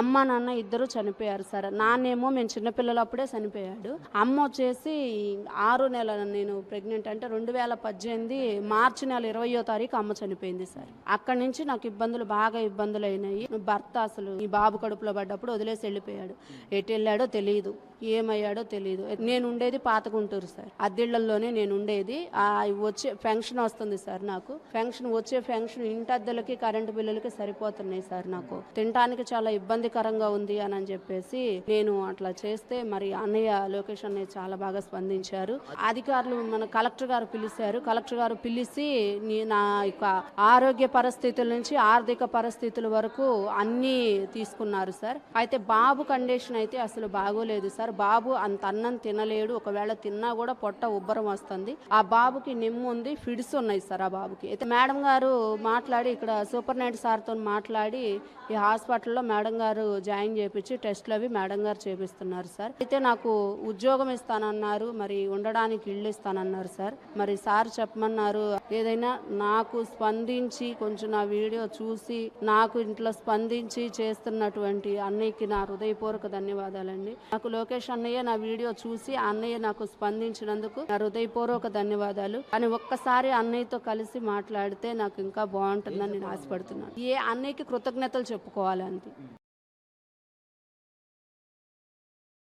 అమ్మ నాన్న ఇద్దరు చనిపోయారు సార్. నాన్నేమో మేము చిన్నపిల్లలప్పుడే చనిపోయాడు. అమ్మ వచ్చేసి ఆరు నెలల నేను ప్రెగ్నెంట్ అంటే రెండు వేల పద్దెనిమిది మార్చి నెల ఇరవయో తారీఖు అమ్మ చనిపోయింది సార్. అక్కడి నుంచి నాకు ఇబ్బందులు బాగా ఇబ్బందులు అయినాయి భర్త అసలు ఈ బాబు కడుపులో పడ్డప్పుడు వదిలేసి వెళ్ళిపోయాడు. ఎటు వెళ్ళాడో తెలియదు ఏమయ్యాడో తెలియదు నేను ఉండేది పాత గుంటూరు సార్. అద్దెళ్ళలోనే నేను ఉండేది. ఆ వచ్చే పెన్షన్ వస్తుంది సార్ నాకు. పెన్షన్ వచ్చే ఫంక్షన్ ఇంటద్దెలకి కరెంటు బిల్లులకి సరిపోతున్నాయి సార్ నాకు. తినడానికి చాలా ఇబ్బందికరంగా ఉంది అని అని చెప్పేసి నేను అట్లా చేస్తే మరి అన్నయ్య లోకేష్ అన్నయ్య చాలా బాగా స్పందించారు. అధికారులు మన కలెక్టర్ గారు పిలిచారు. కలెక్టర్ గారు పిలిచి నా యొక్క ఆరోగ్య పరిస్థితుల నుంచి ఆర్థిక పరిస్థితుల వరకు అన్నీ తీసుకున్నారు సార్. అయితే బాబు కండిషన్ అయితే అసలు బాగోలేదు సార్. బాబు అంత అన్నం తినలేడు. ఒకవేళ తిన్నా కూడా పొట్ట ఉబ్బరం వస్తుంది. ఆ బాబుకి నిమ్ము ఉంది ఫిడ్స్ ఉన్నాయి సార్ ఆ బాబుకి. అయితే మేడం గారు మాట్లాడి ఇక్కడ సూపర్ నైట్ సార్తో మాట్లాడి ఈ హాస్పిటల్లో మేడం గారు జాయిన్ చేపించి టెస్ట్లు అవి మేడం గారు చేపిస్తున్నారు సార్. అయితే నాకు ఉద్యోగం ఇస్తానన్నారు మరి ఉండడానికి ఇల్లు ఇస్తానన్నారు సార్. మరి సార్ చెప్పమన్నారు ఏదైనా నాకు స్పందించి కొంచెం నా వీడియో చూసి నాకు ఇంట్లో స్పందించి చేస్తున్నటువంటి అన్నయ్యకి నా హృదయపూర్వక ధన్యవాదాలండి. నాకు లోకేష్ అన్నయ్య నా వీడియో చూసి అన్నయ్య నాకు స్పందించినందుకు నా హృదయపూర్వక ధన్యవాదాలు. అని ఒక్కసారి అన్నయ్యతో కలిసి మాట్లాడితే నాకు ఇంకా బాగుంటుందని నేను ఆశపడుతున్నాను. ఏ అన్నయ్యకి కృతజ్ఞతలు చెప్పుకోవాలి